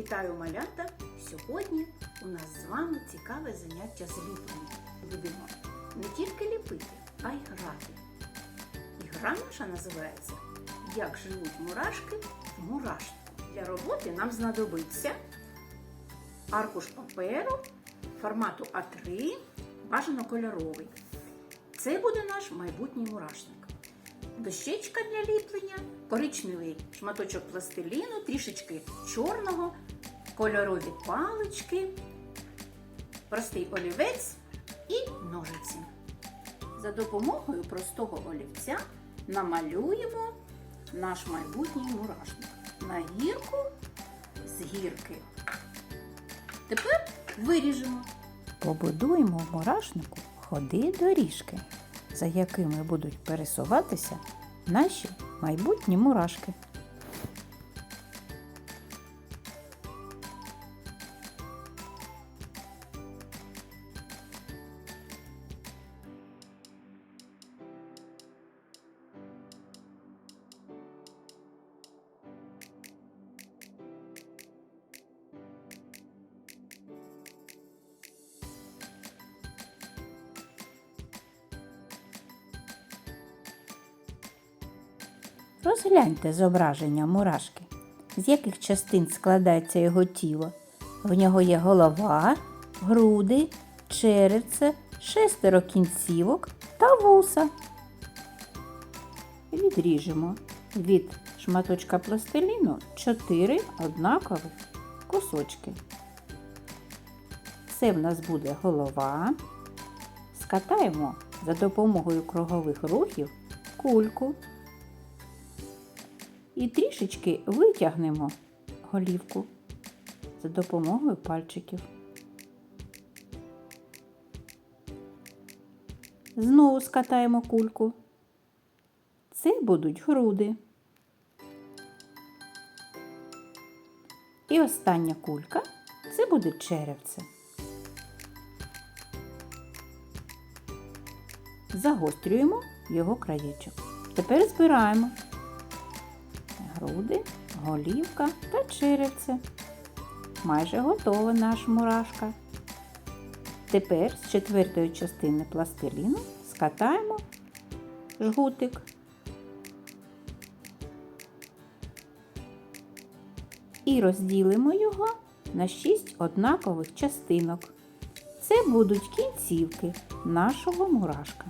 Вітаю малята! Сьогодні у нас з вами цікаве заняття з ліплення. Будемо не тільки ліпити, а й грати. І гра наша називається Як живуть мурашки в мурашнику. Для роботи нам знадобиться аркуш паперу формату А3, бажано кольоровий. Це буде наш майбутній мурашник. Дощечка для ліплення, коричневий шматочок пластиліну, трішечки чорного, кольорові палички, простий олівець і ножиці. За допомогою простого олівця намалюємо наш майбутній мурашник на гірку з гірки. Тепер виріжемо. Побудуємо в мурашнику ходи доріжки, за якими будуть пересуватися наші майбутні мурашки. Розгляньте зображення мурашки, з яких частин складається його тіло. В нього є голова, груди, черевце, шестеро кінцівок та вуса. Відріжемо від шматочка пластиліну 4 однакових кусочки. Це в нас буде голова. Скатаємо за допомогою кругових рухів кульку і трішечки витягнемо голівку за допомогою пальчиків. Знову скатаємо кульку. Це будуть груди. І остання кулька це буде черевце. Загострюємо його краєчок. Тепер збираємо груди, голівка та черевце. Майже готова наш мурашка. Тепер з четвертої частини пластиліну скатаємо жгутик. І розділимо його на шість однакових частинок. Це будуть кінцівки нашого мурашка.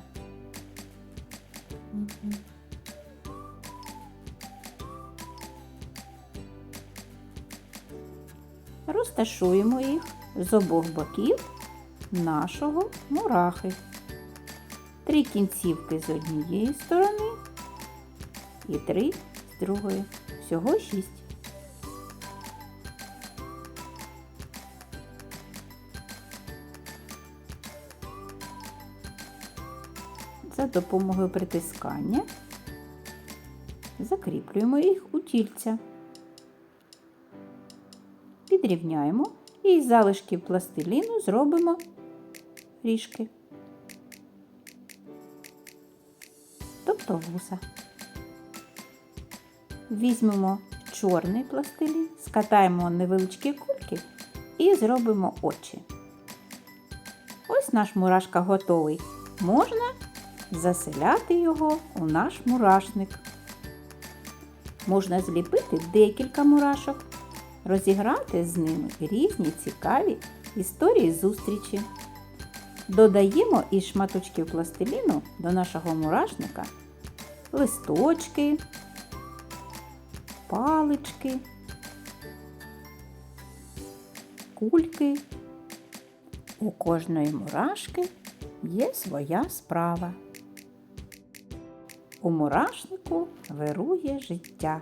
Розташуємо їх з обох боків нашого мурахи. Три кінцівки з однієї сторони і три з другої. Всього шість. За допомогою притискання закріплюємо їх у тільця. Підрівняємо і із залишків пластиліну зробимо ріжки, тобто вуса. Візьмемо чорний пластилін, скатаємо невеличкі кульки і зробимо очі. Ось наш мурашка готовий. Можна заселяти його у наш мурашник. Можна зліпити декілька мурашок, розіграти з ними різні цікаві історії зустрічі. Додаємо із шматочків пластиліну до нашого мурашника листочки, палички, кульки. У кожної мурашки є своя справа. У мурашнику вирує життя.